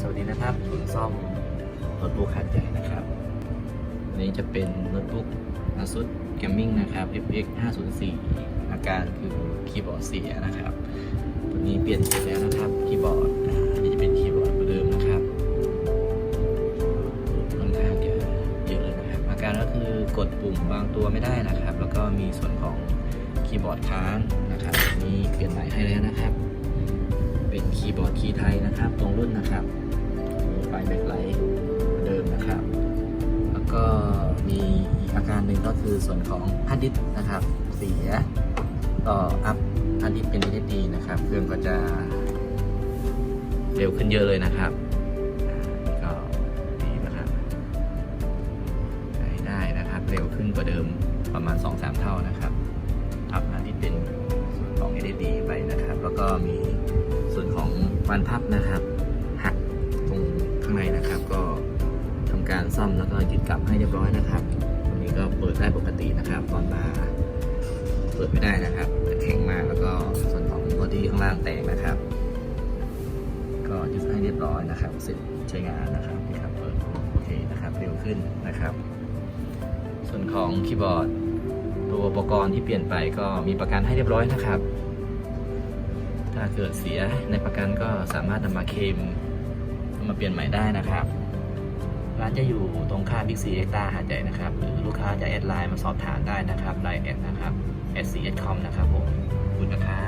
สวัสดีนะครับศูนย์ซ่อมโน้ตบุ๊กหัดใหญ่นะครับอันนี้จะเป็นโน้ตบุ๊ก ASUS Gaming นะครับ FX 504อาการคือคีย์บอร์ดเสียนะครับ ตัวนี้เปลี่ยนเสร็จแล้วนะครับคีย์บอร์ดอันนี้จะเป็นคีย์บอร์ดเดิมนะครับค่อนข้างจะเยอะเลยนะครับ อาการก็คือกดปุ่มบางตัวไม่ได้นะครับ แล้วก็มีส่วนของคีย์บอร์ดค้างนะครับอันนี้เปลี่ยนใหม่ให้แล้วนะครับ เป็นคีย์บอร์ดคีย์ไทยนะครับ ตรงรุ่นนะครับ มีไฟแบ็คไลท์เดิมนะครับ แล้วก็มีอีกอาการหนึ่งก็คือส่วนของฮาร์ดดิสนะครับ เสียต่ออัพฮาร์ดดิสเป็น SSD นะครับ เครื่องก็จะเร็วขึ้นเยอะเลยนะครับก็ดีนะครับใช้ได้นะครับ เร็วขึ้นกว่าเดิมประมาณ 2-3 เท่านะครับอัพฮาร์ดดิสเป็นส่วนของ SSD ไปนะครับ แล้วก็มีส่วนของบานพับนะครับ ซ่อมแล้วก็ยึดกลับให้เรียบร้อยนะครับตรงนี้ก็เปิดได้ปกตินะครับ ตอนมา เปิดไม่ได้นะครับแข็งมากแล้วก็ส่วนของบอดี้ข้างล่างแตกนะครับ ก็ยึดให้เรียบร้อยนะครับ เสร็จใช้งานนะครับนี่ครับเปิดโอเคนะครับเร็วขึ้นนะครับ ส่วนของคีย์บอร์ดตัวอุปกรณ์ที่เปลี่ยนไปก็มีประกันให้เรียบร้อยนะครับ ถ้าเกิดเสียในประกันก็สามารถนำมาเคลมมาเปลี่ยนใหม่ได้นะครับ ร้านจะอยู่ตรงข้ามบิ๊กซีเอ็กตาหาดใหญ่นะครับ หรือลูกค้าจะแอดไลน์มาสอบถามได้นะครับไลน์แอดนะครับ s c s com นะครับผมขอบคุณนะครับ